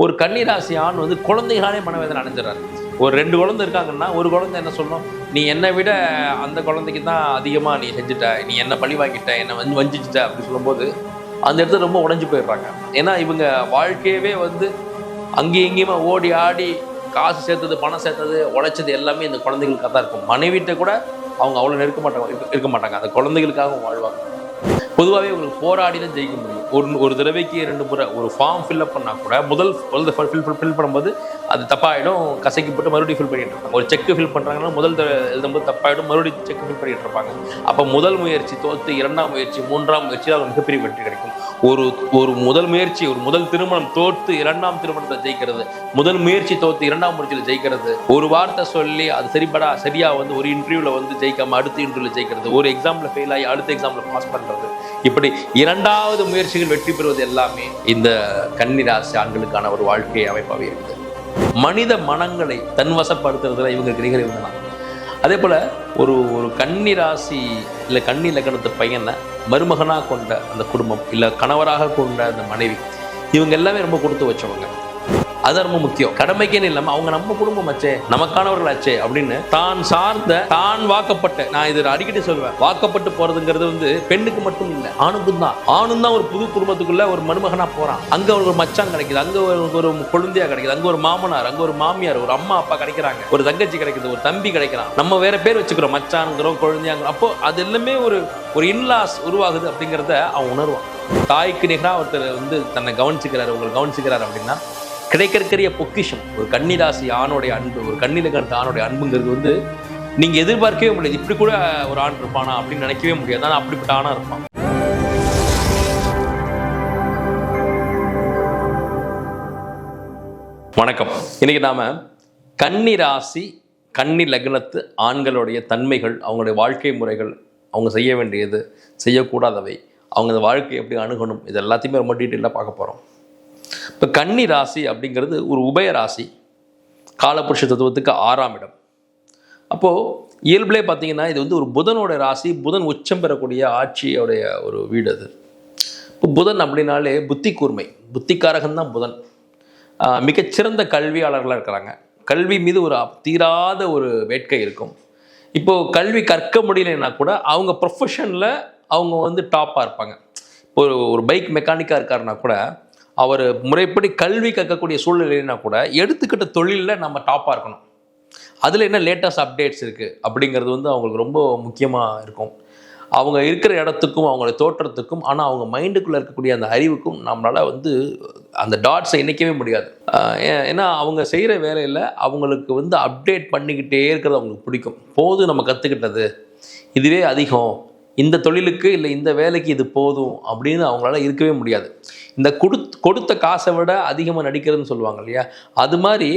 ஒரு கன்னிராசி ஆண் வந்து குழந்தைகளாலே மனவேதனை அடைஞ்சிடறாரு. ஒரு ரெண்டு குழந்தை இருக்காங்கன்னா ஒரு குழந்தை என்ன சொல்லணும்? நீ என்னை விட அந்த குழந்தைக்கு தான் அதிகமாக நீ செஞ்சுட்ட நீ என்ன பழி வாங்கிட்ட என்னை வந்து வஞ்சிச்சிட்ட அப்படின்னு சொல்லும்போது அந்த இடத்துல ரொம்ப உடஞ்சி போயிடுறாங்க. ஏன்னா இவங்க வாழ்க்கையவே வந்து அங்கேயும் இங்கேயுமா ஓடி ஆடி காசு சேர்த்தது பணம் சேர்த்தது உழைச்சது எல்லாமே இந்த குழந்தைகளுக்காக தான் இருக்கும். மனைவிட்ட கூட அவங்க அவ்வளோ நெருக்க மாட்டாங்க இருக்க- இருக்க மாட்டாங்க. அந்த குழந்தைகளுக்காக வாழ்வாங்க. பொதுவாகவே உங்களுக்கு போராடி தான் ஜெயிக்க முடியும். ஒரு ஒரு தடவைக்கு ரெண்டு முறை ஒரு ஃபார்ம் ஃபில்அப் பண்ணால் கூட முதல் முதல் ஃபில் ஃபில் பண்ணும்போது அது தப்பாயிடும் கசக்கி போட்டு மறுபடியும் ஃபில் பண்ணிட்டு இருப்பாங்க. ஒரு செக் ஃபில் பண்ணுறாங்கன்னா முதல் எழுதும்போது தப்பாயிடும் மறுபடியும் செக் ஃபில் பண்ணிட்டு இருப்பாங்க. அப்போ முதல் முயற்சி தோத்து இரண்டாம் முயற்சி மூன்றாம் முயற்சி அவங்க மிகப்பெரிய வெற்றி கிடைக்கும். ஒரு ஒரு முதல் முயற்சி ஒரு முதல் திருமணம் தோற்று இரண்டாம் திருமணத்தை ஜெயிக்கிறது முதல் முயற்சி தோத்து இரண்டாம் முயற்சியில் ஜெயிக்கிறது ஒரு வார்த்தை சொல்லி அது சரிபடா சரியா வந்து ஒரு இன்டர்வியூவில் வந்து ஜெயிக்காம அடுத்த இன்டர்வியூவில் ஜெயிக்கிறது ஒரு எக்ஸாம்ல ஃபெயில் ஆகி அடுத்த எக்ஸாம்ல பாஸ் பண்றது. இப்படி இரண்டாவது முயற்சிகள் வெற்றி பெறுவது எல்லாமே இந்த கன்னிராசி ஆண்களுக்கான ஒரு வாழ்க்கை அமைப்பாகவே இருக்குது. மனித மனங்களை தன்வசப்படுத்துறதுல இவங்க கிரிகள் இவங்க அதே போல ஒரு ஒரு கன்னி ராசி இல்லை கன்னி லக்னத்து பையனை மருமகனாக கொண்ட அந்த குடும்பம் இல்லை கணவராக கொண்ட அந்த மனைவி இவங்க எல்லாமே ரொம்ப கொடுத்து வச்சவங்க. அது ரொம்ப முக்கியம். கடமைக்கேன்னு இல்லாம அவங்க நம்ம குடும்பம் ஆச்சே நமக்கானவர்கள் ஆச்சே அப்படின்னு தான் சார்ந்த தான் வாக்கப்பட்ட நான் இது அடிக்கடி சொல்லுவேன் வாக்கப்பட்டு போறதுங்கிறது வந்து பெண்ணுக்கு மட்டும் இல்லை ஆணுக்கும் தான். ஆணும் தான் ஒரு புது குடும்பத்துக்குள்ள ஒரு மருமகனா போறான். அங்க ஒரு மச்சான் கிடைக்குது அங்க ஒரு ஒரு குழந்தையா கிடைக்குது அங்க ஒரு மாமனார் அங்க ஒரு மாமியார் ஒரு அம்மா அப்பா கிடைக்கிறாங்க. ஒரு தங்கச்சி கிடைக்குது ஒரு தம்பி கிடைக்கிறான். நம்ம வேற பேர் வச்சுக்கிறோம் மச்சான்ங்கிறோம் குழந்தையாங்கிறோம். அப்போ அது எல்லாமே ஒரு ஒரு இன்லாஸ் உருவாகுது அப்படிங்கிறத அவன் உணர்வான். தாய்க்கு நிகராக ஒருத்தர் வந்து தன்னை கவனிச்சுக்கிறாரு உங்களை கவனிச்சுக்கிறாரு அப்படின்னா கிடைக்கிறக்கரிய பொக்கிஷம். ஒரு கன்னிராசி ஆணோடைய அன்பு ஒரு கண்ணில கருத்த ஆணோடைய அன்புங்கிறது வந்து நீங்க எதிர்பார்க்கவே முடியாது. இப்படி கூட ஒரு ஆண் இருப்பானா அப்படின்னு நினைக்கவே முடியாது. ஆனால் அப்படிப்பட்ட ஆணா இருப்பான். வணக்கம். இன்னைக்கு நாம கன்னி ராசி கன்னி லக்னத்து ஆண்களுடைய தன்மைகள் அவங்களுடைய வாழ்க்கை முறைகள் அவங்க செய்ய வேண்டியது செய்யக்கூடாதவை அவங்க அந்த வாழ்க்கையை எப்படி அணுகணும் இது எல்லாத்தையுமே ரொம்ப டீட்டெயிலாக பார்க்க போகிறோம் இப்போ கன்னி ராசி அப்படிங்கிறது ஒரு உபய ராசி. காலபுருஷ தத்துவத்துக்கு ஆறாம் இடம். அப்போது இயல்பிலே பார்த்தீங்கன்னா இது வந்து ஒரு புதனோட ராசி புதன் உச்சம் பெறக்கூடிய ஆட்சியோடைய ஒரு வீடு அது. இப்போ புதன் அப்படின்னாலே புத்தி கூர்மை புத்திக்காரகன் தான் புதன். மிகச்சிறந்த கல்வியாளர்களாக இருக்கிறாங்க. கல்வி மீது ஒரு தீராத ஒரு வேட்கை இருக்கும். இப்போது கல்வி கற்க முடியலைன்னா கூட அவங்க ப்ரொஃபஷனில் அவங்க வந்து டாப்பாக இருப்பாங்க. இப்போ ஒரு ஒரு பைக் மெக்கானிக்காக இருக்காருன்னா கூட அவர் முறைப்படி கல்வி கற்கக்கூடிய சூழ்நிலைனா கூட எடுத்துக்கிட்ட தொழிலில் நம்ம டாப்பாக இருக்கணும். அதில் என்ன லேட்டஸ்ட் அப்டேட்ஸ் இருக்குது அப்படிங்கிறது வந்து அவங்களுக்கு ரொம்ப முக்கியமாக இருக்கும். அவங்க இருக்கிற இடத்துக்கும் அவங்களோட தோற்றத்துக்கும் ஆனால் அவங்க மைண்டுக்குள்ளே இருக்கக்கூடிய அந்த அறிவுக்கும் நம்மளால் வந்து அந்த டாட்ஸை இணைக்கவே முடியாது. ஏன்னா அவங்க செய்கிற வேலையில் அவங்களுக்கு வந்து அப்டேட் பண்ணிக்கிட்டே இருக்கிறது அவங்களுக்கு பிடிக்கும். போதும் நம்ம கற்றுக்கிட்டது இதுவே அதிகம். இந்த தொழிலுக்கு இல்லை இந்த வேலைக்கு இது போதும் அப்படின்னு அவங்களால இருக்கவே முடியாது. இந்த கொடுத் கொடுத்த காசை விட அதிகமாக நடிக்கிறதுன்னு சொல்லுவாங்க இல்லையா? அது மாதிரி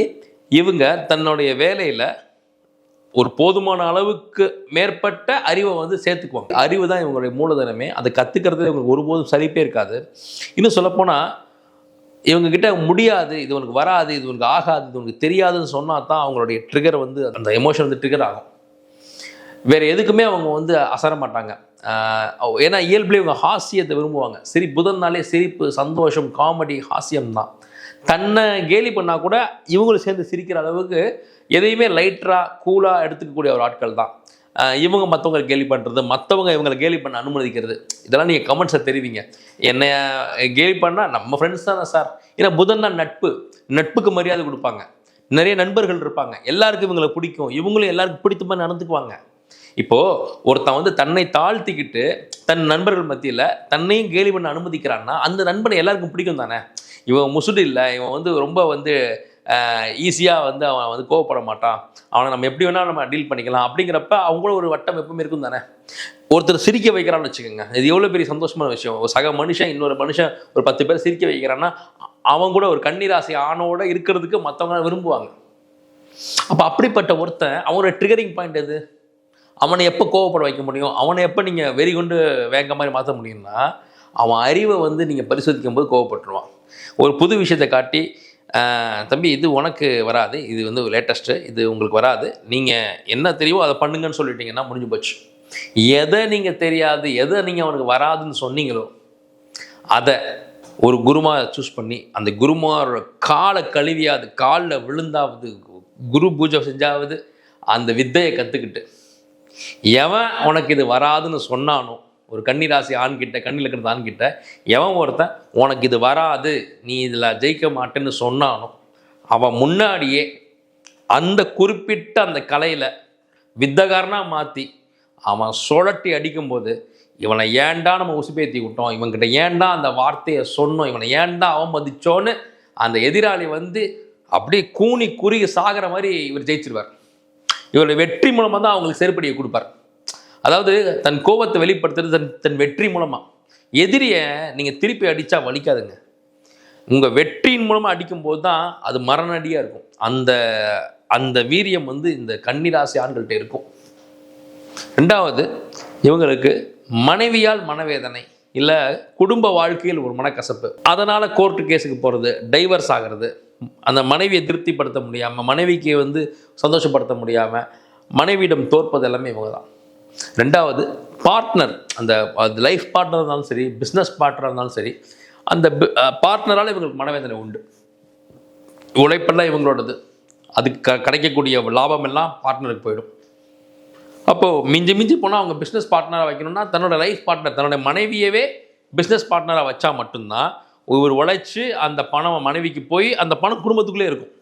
இவங்க தன்னுடைய வேலையில் ஒரு போதுமான அளவுக்கு மேற்பட்ட அறிவை வந்து சேர்த்துக்குவாங்க. அறிவு தான் இவங்களுடைய மூலதனமே. அதை கற்றுக்கிறது இவங்களுக்கு ஒருபோதும் சரிப்பே இருக்காது. இன்னும் சொல்லப்போனால் இவங்க கிட்ட முடியாது இது உனக்கு வராது இது உனக்கு ஆகாது இது உனக்கு தெரியாதுன்னு சொன்னால் தான் அவங்களுடைய ட்ரிகர் வந்து அந்த எமோஷன் வந்து ட்ரிகர் ஆகும். வேறு எதுக்குமே அவங்க வந்து அசர மாட்டாங்க. ஏன்னா இயல்புலேயே இவங்க ஹாஸ்யத்தை விரும்புவாங்க. சரி புதன்னாலே சிரிப்பு சந்தோஷம் காமெடி ஹாஸ்யம் தான் தன்னை கேலி பண்ணால் கூட இவங்களும் சேர்ந்து சிரிக்கிற அளவுக்கு எதையுமே லைட்டராக கூலாக எடுத்துக்கக்கூடிய ஒரு ஆட்கள் தான் இவங்க மற்றவங்களை கேலி பண்ணுறது மற்றவங்க இவங்களை கேலி பண்ண அனுமதிக்கிறது. இதெல்லாம் நீங்கள் கமெண்ட்ஸை தெரிவிங்க. என்னை கேலி பண்ணால் நம்ம ஃப்ரெண்ட்ஸ் தானே சார் ஏன்னா புதன்னா நட்பு. நட்புக்கு மரியாதை கொடுப்பாங்க. நிறைய நண்பர்கள் இருப்பாங்க. எல்லாருக்கும் இவங்களை பிடிக்கும். இவங்களும் எல்லாருக்கும் பிடித்த மாதிரி நடந்துக்குவாங்க. இப்போ ஒருத்தன் வந்து தன்னை தாழ்த்திக்கிட்டு தன் நண்பர்கள் மத்தியில் தன்னையும் கேலி பண்ண அனுமதிக்கிறான்னா அந்த நண்பனை எல்லாருக்கும் பிடிக்கும் தானே? இவன் முசுடு இல்லை இவன் வந்து ரொம்ப வந்து ஈஸியாக வந்து அவன் வந்து கோவப்பட மாட்டான். அவனை நம்ம எப்படி வேணாலும் நம்ம டீல் பண்ணிக்கலாம் அப்படிங்கிறப்ப அவங்களும் ஒரு வட்டம் எப்பவுமே இருக்கும் தானே? ஒருத்தர் சிரிக்க வைக்கிறான்னு வச்சுக்கோங்க. இது எவ்வளோ பெரிய சந்தோஷமான விஷயம். ஒரு சக மனுஷன் இன்னொரு மனுஷன் ஒரு பத்து பேர் சிரிக்க வைக்கிறான்னா அவன் கூட ஒரு கன்னிராசி ஆணோட இருக்கிறதுக்கு மற்றவங்க விரும்புவாங்க. அப்போ அப்படிப்பட்ட ஒருத்தன் அவனோட ட்ரிகரிங் பாயிண்ட் எது? அவனை எப்போ கோவப்பட வைக்க முடியும்? அவனை எப்போ நீங்கள் வெறி கொண்டு வேங்க மாதிரி மாற்ற முடியும்னா அவன் அறிவை வந்து நீங்கள் பரிசோதிக்கும் போது கோவப்பட்டுருவான். ஒரு புது விஷயத்தை காட்டி தம்பி இது உனக்கு வராது. இது வந்து லேட்டஸ்ட்டு இது உங்களுக்கு வராது. நீங்கள் என்ன தெரியுமோ அதை பண்ணுங்கன்னு சொல்லிட்டீங்கன்னா முடிஞ்சு போச்சு. எதை நீங்கள் தெரியாது எதை நீங்கள் அவனுக்கு வராதுன்னு சொன்னீங்களோ அதை ஒரு குருமா சூஸ் பண்ணி அந்த குருமாரோட காலை கழுவியாவது காலில் விழுந்தாவது குரு பூஜை செஞ்சாவது அந்த வித்தையை கற்றுக்கிட்டு எவன் உனக்கு இது வராதுன்னு சொன்னானோ ஒரு கன்னிராசி ஆண்கிட்ட கண்ணில் இருக்கிறது ஆண்கிட்ட எவன் ஒருத்தன் உனக்கு இது வராது நீ இதில் ஜெயிக்க மாட்டேன்னு சொன்னானோ அவன் முன்னாடியே அந்த குறிப்பிட்ட அந்த கலையில் வித்தகாரனாக மாற்றி அவன் சுழட்டி அடிக்கும்போது இவனை ஏன்டா நம்ம உசுப்பேத்தி விட்டோம்? இவன்கிட்ட ஏன்டா அந்த வார்த்தையை சொன்னோம்? இவனை ஏன்டா அவமதிச்சோன்னு அந்த எதிராளி வந்து அப்படியே கூனி குறுகி சாகிற மாதிரி இவர் ஜெயிச்சிருவார். இவருடைய வெற்றி மூலமாக தான் அவங்களுக்கு செருப்படியை கொடுப்பார். அதாவது தன் கோபத்தை வெளிப்படுத்துறது தன் தன் வெற்றி மூலமாக எதிரியை நீங்கள் திருப்பி அடித்தா வலிக்காதுங்க. உங்கள் வெற்றியின் மூலமாக அடிக்கும்போது தான் அது மரணடியாக இருக்கும். அந்த அந்த வீரியம் வந்து இந்த கன்னிராசி ஆண்கள்கிட்ட இருக்கும். ரெண்டாவது இவங்களுக்கு மனைவியால் மனவேதனை இல்லை குடும்ப வாழ்க்கையில் ஒரு மனக்கசப்பு. அதனால் கோர்ட்டு கேஸுக்கு போகிறது டைவர்ஸ் ஆகிறது. அந்த மனைவியை திருப்திப்படுத்த முடியாமல் மனைவிக்கு வந்து சந்தோஷப்படுத்த முடியாமல் மனைவியிடம் தோற்பது எல்லாமே இவங்க தான் ரெண்டாவது பார்ட்னர் அந்த அது லைஃப் பார்ட்னர் இருந்தாலும் சரி பிஸ்னஸ் பார்ட்னர் இருந்தாலும் சரி அந்த பார்ட்னரால் இவங்களுக்கு மனவேதனை உண்டு. உழைப்பெல்லாம் இவங்களோடது. அதுக்கு க கிடைக்கக்கூடிய லாபம் எல்லாம் பார்ட்னருக்கு போயிடும். அப்போது மிஞ்சி மிஞ்சி போனால் அவங்க பிஸ்னஸ் பார்ட்னராக வைக்கணும்னா தன்னோட லைஃப் பார்ட்னர் தன்னோட மனைவியவே பிஸ்னஸ் பார்ட்னராக வச்சா மட்டும்தான் இவர் உழைச்சி அந்த பணம் மனைவிக்கு போய் அந்த பணம் குடும்பத்துக்குள்ளே இருக்கும்.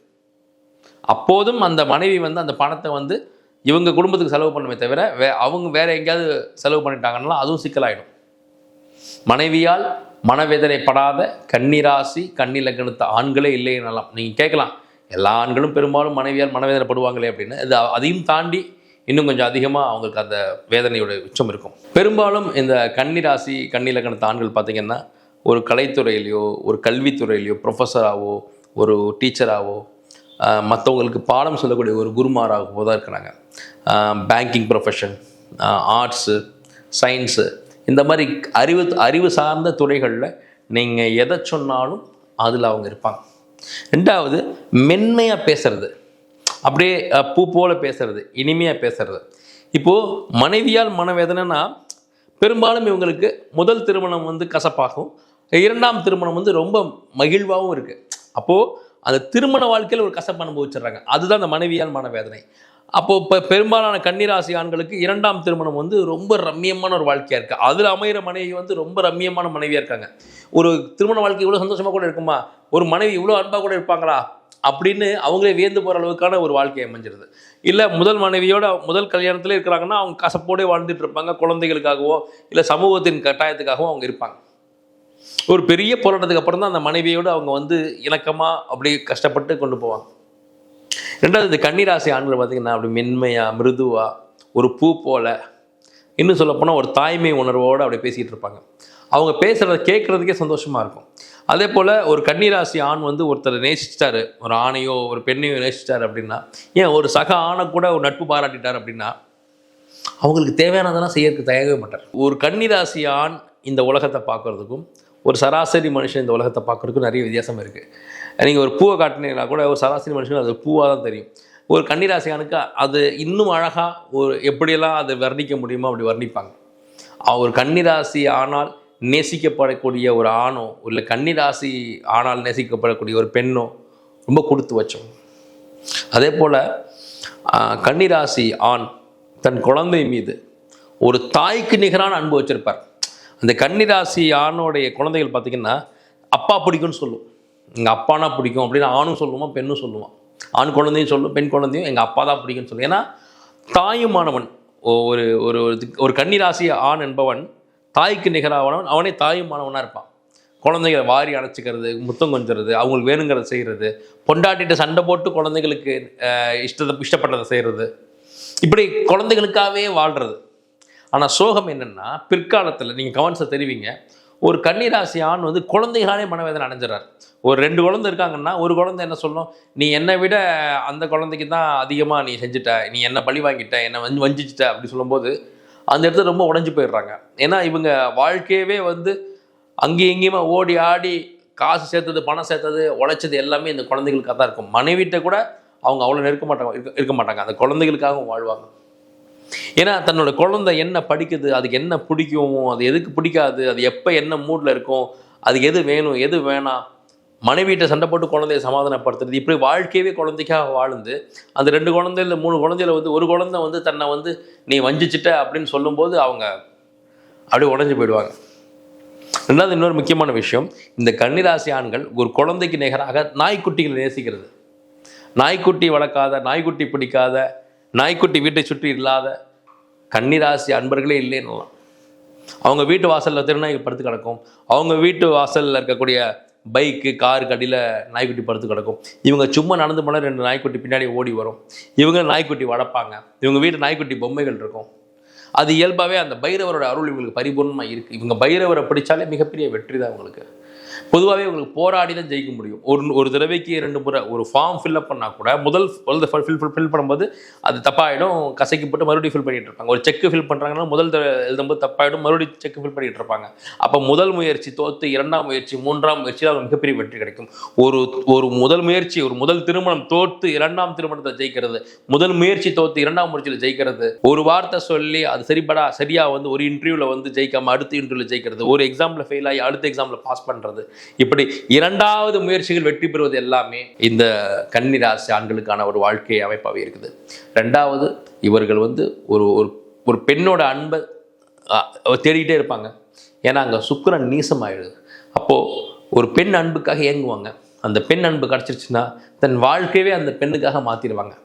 அப்போதும் அந்த மனைவி வந்து அந்த பணத்தை வந்து இவங்க குடும்பத்துக்கு செலவு பண்ணுமே தவிர வே அவங்க வேற எங்கேயாவது செலவு பண்ணிட்டாங்கன்னா அதுவும் சிக்கலாயிடும். மனைவியால் மனவேதனைப்படாத கன்னிராசி கன்னி லக்னத்து ஆண்களே இல்லை நீங்கள் கேட்கலாம் எல்லா ஆண்களும் பெரும்பாலும் மனைவியால் மனவேதனைப்படுவாங்களே அப்படின்னு. இது அதையும் தாண்டி இன்னும் கொஞ்சம் அதிகமாக அவங்களுக்கு அந்த வேதனையோட உச்சம் இருக்கும். பெரும்பாலும் இந்த கன்னிராசி கன்னி லக்னத்து ஆண்கள் பார்த்தீங்கன்னா ஒரு கலைத்துறையிலையோ ஒரு கல்வித்துறையிலையோ ப்ரொஃபஸராகவோ ஒரு டீச்சராகவோ மற்றவங்களுக்கு பாடம் சொல்லக்கூடிய ஒரு குருமாராகவோ தான் இருக்கிறாங்க. பேங்கிங் ப்ரொஃபஷன் ஆர்ட்ஸு சயின்ஸு இந்த மாதிரி அறிவு அறிவு சார்ந்த துறைகளில் நீங்கள் எதை சொன்னாலும் அதில் அவங்க இருப்பாங்க. ரெண்டாவது மென்மையாக பேசுறது. அப்படியே பூ போல பேசுறது இனிமையாக பேசுறது. இப்போது மனைவியால் மனவேதனைனா பெரும்பாலும் இவங்களுக்கு முதல் திருமணம் வந்து கசப்பாகும். இரண்டாம் திருமணம் வந்து ரொம்ப மகிழ்வாகவும் இருக்குது அப்போது அந்த திருமண வாழ்க்கையில் ஒரு கசப்பு அனுபவிச்சிடுறாங்க. அதுதான் அந்த மனைவியால் மனவேதனை. அப்போது இப்போ பெரும்பாலான கன்னிராசி ஆண்களுக்கு இரண்டாம் திருமணம் வந்து ரொம்ப ரம்மியமான ஒரு வாழ்க்கையாக இருக்குது அதில் அமைகிற மனைவி வந்து ரொம்ப ரம்மியமான மனைவியாக இருக்காங்க. ஒரு திருமண வாழ்க்கை இவ்வளோ சந்தோஷமாக கூட இருக்குமா? ஒரு மனைவி இவ்வளோ அன்பாக கூட இருப்பாங்களா? அப்படின்னு அவங்களே வியந்து போகிற அளவுக்கான ஒரு வாழ்க்கை அமைஞ்சிருது. இல்லை முதல் மனைவியோட முதல் கல்யாணத்தில் இருக்கிறாங்கன்னா அவங்க கசப்போடே வாழ்ந்துட்டு இருப்பாங்க. குழந்தைகளுக்காகவோ இல்லை சமூகத்தின் கட்டாயத்துக்காகவோ அவங்க இருப்பாங்க. ஒரு பெரிய போராட்டத்துக்கு அப்புறம் தான் அந்த மனைவியோடு அவங்க வந்து இணக்கமாக அப்படி கஷ்டப்பட்டு கொண்டு போவாங்க. ரெண்டாவது இந்த கன்னிராசி ஆண்கள் பார்த்தீங்கன்னா அப்படி மென்மையாக மிருதுவாக ஒரு பூ போல இன்னும் சொல்லப்போனால் ஒரு தாய்மை உணர்வோடு அப்படி பேசிகிட்டு இருப்பாங்க. அவங்க பேசுகிறத கேட்குறதுக்கே சந்தோஷமாக இருக்கும். அதே போல் ஒரு கன்னிராசி ஆண் வந்து ஒருத்தர் நேசிச்சிட்டாரு ஒரு ஆணையோ ஒரு பெண்ணையோ நேசிச்சிட்டாரு அப்படின்னா ஏன் ஒரு சக ஆணை கூட ஒரு நட்பு பாராட்டிட்டார் அப்படின்னா அவங்களுக்கு தேவையானதெல்லாம் செய்யறதுக்கு தயங்கவே மாட்டார். ஒரு கன்னிராசி ஆண் இந்த உலகத்தை பார்க்குறதுக்கும் ஒரு சராசரி மனுஷன் இந்த உலகத்தை பார்க்குறதுக்கு நிறைய வித்தியாசம் இருக்குது நீங்கள் ஒரு பூவை காட்டினீங்கன்னா கூட ஒரு சராசரி மனுஷனுக்கு அது பூவாக தான் தெரியும். ஒரு கன்னிராசியானுக்கு அது இன்னும் அழகாக ஒரு எப்படியெல்லாம் அதை வர்ணிக்க முடியுமோ அப்படி வர்ணிப்பாங்க. ஒரு கன்னிராசி ஆனால் நேசிக்கப்படக்கூடிய ஒரு ஆணோ இல்லை கன்னிராசி ஆனால் நேசிக்கப்படக்கூடிய ஒரு பெண்ணோ ரொம்ப கொடுத்து வச்சோம். அதே போல் கன்னிராசி ஆண் தன் குழந்தை மீது ஒரு தாய்க்கு நிகரான அன்பு வச்சிருப்பார். அந்த கன்னிராசி ஆணோடைய குழந்தைகள் பார்த்திங்கன்னா அப்பா பிடிக்கும்னு சொல்லும். எங்கள் அப்பானா பிடிக்கும் அப்படின்னு ஆணும் சொல்லுவான் பெண்ணும் சொல்லுவான் ஆண் குழந்தையும் சொல்லும் பெண் குழந்தையும் எங்கள் அப்பா தான் பிடிக்கும்னு சொல்லும். ஏன்னா தாயுமானவன் ஒரு ஒரு ஒரு- ஒரு கன்னிராசி ஆண் என்பவன் தாய்க்கு நிகரானவன் அவனே தாயுமானவனாக இருப்பான். குழந்தைகளை வாரி அணைச்சிக்கிறது முத்தம் கொஞ்சறது அவங்களுக்கு வேணுங்கிறத செய்கிறது பொண்டாட்டிகிட்ட சண்டை போட்டு குழந்தைகளுக்கு இஷ்டத்தை இஷ்டப்பட்டதை செய்கிறது இப்படி குழந்தைகளுக்காகவே வாழ்கிறது ஆனால் சோகம் என்னென்னா பிற்காலத்தில் நீங்கள் கவனிச்ச தெரிவிங்க. ஒரு கன்னிராசி ஆண் வந்து குழந்தைகளாலே மனவேதனை அடைஞ்சிடறார். ஒரு ரெண்டு குழந்தை இருக்காங்கன்னா ஒரு குழந்தை என்ன சொல்லும்? நீ என்னை விட அந்த குழந்தைக்கு தான் அதிகமாக நீ செஞ்சுட்ட. நீ என்ன பழி வாங்கிட்ட? என்னை வந்து வஞ்சிச்சிட்ட? அப்படி சொல்லும்போது அந்த இடத்துல ரொம்ப உடஞ்சி போயிடுறாங்க. ஏன்னா இவங்க வாழ்க்கையவே வந்து அங்கேயும் இங்கேயுமா ஓடி ஆடி காசு சேர்த்தது பணம் சேர்த்தது உழைச்சது எல்லாமே இந்த குழந்தைகளுக்காக தான் இருக்கும். மனைவிட்ட கூட அவங்க அவ்வளோ நெருக்க மாட்டாங்க இருக்க இருக்க மாட்டாங்க. அந்த குழந்தைகளுக்காகவும் வாழ்வாங்க. ஏன்னா தன்னோட குழந்தை என்ன படிக்குது அதுக்கு என்ன பிடிக்கும் அது எதுக்கு பிடிக்காது அது எப்போ என்ன மூடில் இருக்கும் அதுக்கு எது வேணும் எது வேணாம். மனைவியிட்ட சண்டை போட்டு குழந்தைய சமாதானப்படுத்துறது இப்படி வாழ்க்கையவே குழந்தைக்காக வாழ்ந்து அந்த ரெண்டு குழந்தை இல்லை மூணு குழந்தையில வந்து ஒரு குழந்தை வந்து தன்னை வந்து நீ வஞ்சிச்சிட்ட அப்படின்னு சொல்லும்போது அவங்க அப்படியே உடஞ்சி போயிடுவாங்க. ரெண்டாவது இன்னொரு முக்கியமான விஷயம் இந்த கன்னிராசி ஆண்கள் ஒரு குழந்தைக்கு நிகராக நாய்க்குட்டிகளை நேசிக்கிறது. நாய்க்குட்டி வளர்க்காத நாய்க்குட்டி பிடிக்காத நாய்க்குட்டி வீட்டை சுற்றி இல்லாத கன்னிராசி அன்பர்களே இல்லைன்னுலாம் அவங்க வீட்டு வாசலில் திருநாய்க்கு படுத்து கிடக்கும். அவங்க வீட்டு வாசலில் இருக்கக்கூடிய பைக்கு காருக்கு அடியில் நாய்க்குட்டி படுத்து கிடக்கும். இவங்க சும்மா நடந்து போனால் ரெண்டு நாய்க்குட்டி பின்னாடி ஓடி வரும். இவங்க நாய்க்குட்டி வளர்ப்பாங்க. இவங்க வீட்டு நாய்க்குட்டி பொம்மைகள் இருக்கும். அது இயல்பாகவே அந்த பைரவரோட அருள் இவங்களுக்கு பரிபூர்ணமாக இருக்குது இவங்க பைரவரை பிடிச்சாலே மிகப்பெரிய வெற்றி தான் இவங்களுக்கு. பொதுவாகவே உங்களுக்கு போராடி தான் ஜெயிக்க முடியும். ஒரு ஒரு தடவைக்கு ரெண்டு முறை ஒரு ஃபார்ம் ஃபில்அப் பண்ணால் கூட முதல் ஃபில் ஃபில் ஃபில் பண்ணும்போது அது தப்பாகிடும் கசக்கி போட்டு மறுபடியும் ஃபில் பண்ணிகிட்டு இருப்பாங்க. ஒரு செக் ஃபில் பண்ணுறாங்கன்னா முதல் எழுதும்போது தப்பாகிடும் மறுபடியும் செக் ஃபில் பண்ணிகிட்டு இருப்பாங்க. அப்போ முதல் முயற்சி தோற்று இரண்டாம் முயற்சி மூன்றாம் முயற்சியில் அவங்க மிகப்பெரிய வெற்றி கிடைக்கும். ஒரு ஒரு முதல் முயற்சி ஒரு முதல் திருமணம் தோற்று இரண்டாம் திருமணத்தை ஜெயிக்கிறது முதல் முயற்சி தோற்று இரண்டாம் முயற்சியில் ஜெயிக்கிறது ஒரு வார்த்தை சொல்லி அது சரிபடா சரியாக வந்து ஒரு இன்டர்வியூவில் வந்து ஜெயிக்காம அடுத்த இன்டர்வியூவில் ஜெயிக்கிறது ஒரு எக்ஸாமில் ஃபெயில் ஆகி அடுத்த எக்ஸாமில் பாஸ் பண்ணுறது இப்படி இரண்டாவது முயற்சிகள் வெற்றி பெறுவது எல்லாமே இந்த கன்னிராசி ஆண்களுக்கான ஒரு வாழ்க்கை அமைப்பாகவே இருக்குது. ரெண்டாவது இவர்கள் வந்து ஒரு ஒரு ஒரு பெண்ணோட அன்பை தேடிக்கிட்டே இருப்பாங்க. ஏன்னா அங்கே சுக்கரன் நீசமாயிடுது. அப்போது ஒரு பெண் அன்புக்காக இயங்குவாங்க. அந்த பெண் அன்பு கிடச்சிருச்சுன்னா தன் வாழ்க்கையவே அந்த பெண்ணுக்காக மாற்றிடுவாங்க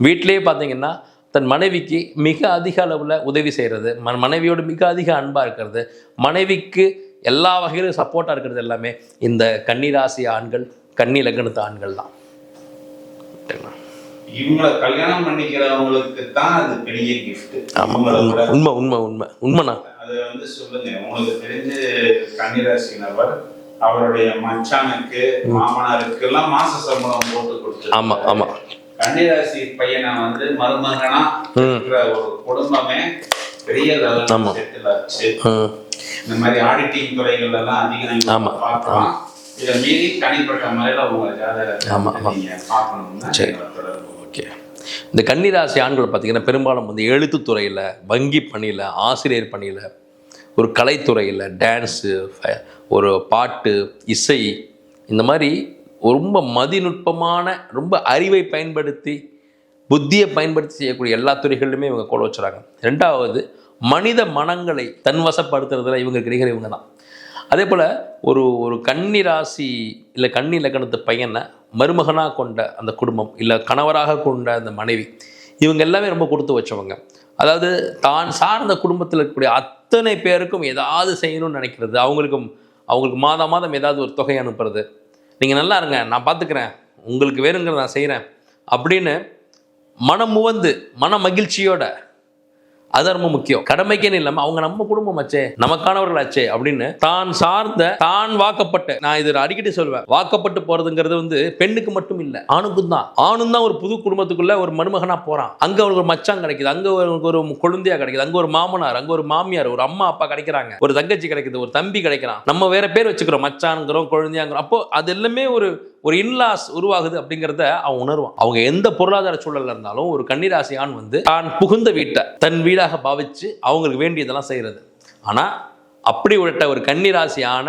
வீட்டிலேயே பார்த்தீங்கன்னா தன் மனைவிக்கு மிக அதிக அளவில் உதவி செய்கிறது மனைவியோடு மிக அதிக அன்பாக இருக்கிறது மனைவிக்கு எல்லா வகையிலும் சப்போர்ட்டாக இருக்கிறது எல்லாமே இந்த கன்னிராசி ஆண்கள் கன்னி லக்னத்து ஆண்கள் தான்? இவங்களை கல்யாணம் பண்ணிக்கிறவங்களுக்கு தான் அது பெரிய கிஃப்ட் உண்மை உண்மை உண்மை உண்மை உண்மைண்ணா. அது வந்து சொல்லுங்க. உங்களுக்கு தெரிஞ்சு கன்னிராசி நபர் அவருடைய மச்சானுக்கு மாமனாருக்கு எல்லாம் மாச சம்பளம் போட்டு கொடுத்து ஆமா, ஆமா. கன்னிராசி பையனை வந்து மருமகனா ஒரு குடும்பமே பெரிய ஆமா. லெவலில் செட்டில் ஆச்சு இந்த மாதிரி ஆடிட்டிங் துறைகள் எல்லாம் அதிகம் பார்க்கலாம் இதை மீறி தனிப்பட்ட முறையில் உங்க ஜாதகத்தை சரி. ஓகே. இந்த கன்னிராசி ஆண்கள் பார்த்தீங்கன்னா பெரும்பாலும் வந்து எழுத்துத்துறையில் வங்கி பணியில் ஆசிரியர் பணியில் ஒரு கலைத்துறையில் டான்ஸு ஒரு பாட்டு இசை இந்த மாதிரி ரொம்ப மதிநுட்பமான ரொம்ப அறிவை பயன்படுத்தி புத்தியை பயன்படுத்தி செய்யக்கூடிய எல்லா துறைகளிலுமே இவங்க கோல வச்சுறாங்க. ரெண்டாவது மனித மனங்களை தன்வசப்படுத்துறதுல இவங்க நிகர் இவங்க தான் அதே போல் ஒரு ஒரு கன்னி ராசி இல்லை கன்னி லக்கணத்து பையனை மருமகனாக கொண்ட அந்த குடும்பம் இல்லை கணவராக கொண்ட அந்த மனைவி இவங்க எல்லாமே ரொம்ப கொடுத்து வச்சவங்க. அதாவது தான் சார்ந்த குடும்பத்தில் இருக்கக்கூடிய அத்தனை பேருக்கும் ஏதாவது செய்யணும்னு நினைக்கிறது. அவங்களுக்கும் அவங்களுக்கு மாதம் மாதம் ஏதாவது ஒரு தொகை அனுப்புறது. நீங்கள் நல்லா இருங்க நான் பார்த்துக்கிறேன் உங்களுக்கு வேணுங்கிறத நான் செய்கிறேன் அப்படின்னு மனம் முவந்து மன மகிழ்ச்சியோட அது ரொம்ப முக்கியம். கடமைக்கேன்னு இல்லாம அவங்க நம்ம குடும்பம் ஆச்சே நமக்கானவர்கள் ஆச்சே அப்படின்னு தான் சார்ந்த தான் வாக்கப்பட்ட நான் இது அடிக்கடி சொல்வேன். வாக்கப்பட்டு போறதுங்கிறது வந்து பெண்ணுக்கு மட்டும் இல்ல ஆணுக்கும் தான். ஆணும் தான் ஒரு புது குடும்பத்துக்குள்ள ஒரு மருமகனா போறான். அங்க அவனுக்கு ஒரு மச்சான் கிடைக்குது அங்க ஒரு குழந்தையா கிடைக்குது அங்க ஒரு மாமனார் அங்க ஒரு மாமியார் ஒரு அம்மா அப்பா கிடைக்கிறாங்க. ஒரு தங்கச்சி கிடைக்குது ஒரு தம்பி கிடைக்கிறான். நம்ம வேற பேர் வச்சுக்கிறோம் மச்சான்ங்கிறோம் குழந்தையாங்கிறோம். அப்போ அது எல்லாமே ஒரு ஒரு இன்லாஸ் உருவாகுது அப்படிங்கிறத அவன் உணர்வான். அவங்க எந்த பொருளாதார சூழல்ல இருந்தாலும் ஒரு கன்னிராசியான் வந்து தான் புகுந்த வீட்டை தன் வீடாக பாவிச்சு அவங்களுக்கு வேண்டியதெல்லாம் செய்கிறது ஆனால் அப்படி விட்ட ஒரு கன்னிராசியான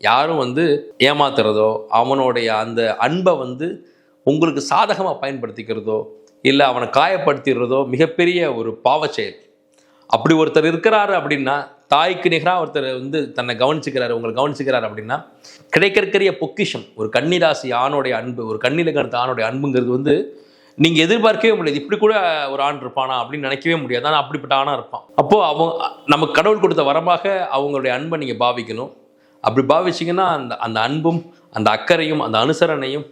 யாரும் வந்து ஏமாத்துறதோ அவனுடைய அந்த அன்பை வந்து உங்களுக்கு சாதகமாக பயன்படுத்திக்கிறதோ இல்லை அவனை காயப்படுத்திடுறதோ மிகப்பெரிய ஒரு பாவச் செயல் அப்படி ஒருத்தர் இருக்கிறாரு அப்படின்னா தாய்க்கு நிகராக ஒருத்தர் வந்து தன்னை கவனிச்சுக்கிறாரு உங்களை கவனிச்சுக்கிறாரு அப்படின்னா கிடைக்கிறக்கரிய பொக்கிஷம் ஒரு கன்னிராசி ஆணோடைய அன்பு ஒரு கண்ணிலக்கணத்து ஆணோடைய அன்புங்கிறது வந்து நீங்கள் எதிர்பார்க்கவே முடியாது. இப்படி கூட ஒரு ஆண் இருப்பானா அப்படின்னு நினைக்கவே முடியாது. ஆனால் அப்படிப்பட்ட ஆணாக இருப்பான். அப்போது அவங்க நமக்கு கடவுள் கொடுத்த வரமாக அவங்களுடைய அன்பை நீங்கள் பாவிக்கணும். அப்படி பாவிச்சிங்கன்னா அந்த அந்த அன்பும் அந்த அக்கறையும் அந்த அனுசரணையும்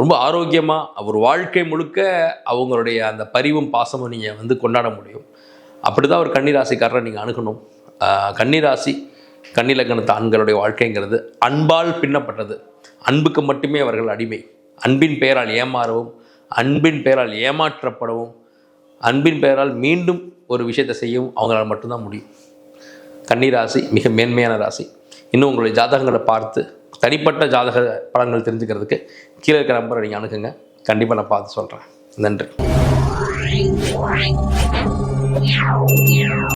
ரொம்ப ஆரோக்கியமாக ஒரு வாழ்க்கை முழுக்க அவங்களுடைய அந்த பரிவும் பாசமும் நீங்கள் வந்து கொண்டாட முடியும். அப்படி தான் ஒரு கன்னிராசிக்காரரை நீங்கள் அணுகணும். கன்னிராசி கன்னிலக்கணத்து ஆண்களுடைய வாழ்க்கைங்கிறது அன்பால் பின்னப்பட்டது. அன்புக்கு மட்டுமே அவர்கள் அடிமை. அன்பின் பெயரால் ஏமாறவும் அன்பின் பெயரால் ஏமாற்றப்படவும் அன்பின் பெயரால் மீண்டும் ஒரு விஷயத்தை செய்யவும் அவங்களால மட்டும்தான் முடியும். கன்னிராசி மிக மேன்மையான ராசி. இன்னும் உங்களுடைய ஜாதகங்களை பார்த்து தனிப்பட்ட ஜாதக பலன்கள் தெரிஞ்சுக்கிறதுக்கு கீழே இருக்கிற நம்பரை நீங்கள் அணுகுங்க. கண்டிப்பாக நான் பார்த்து சொல்கிறேன் நன்றி.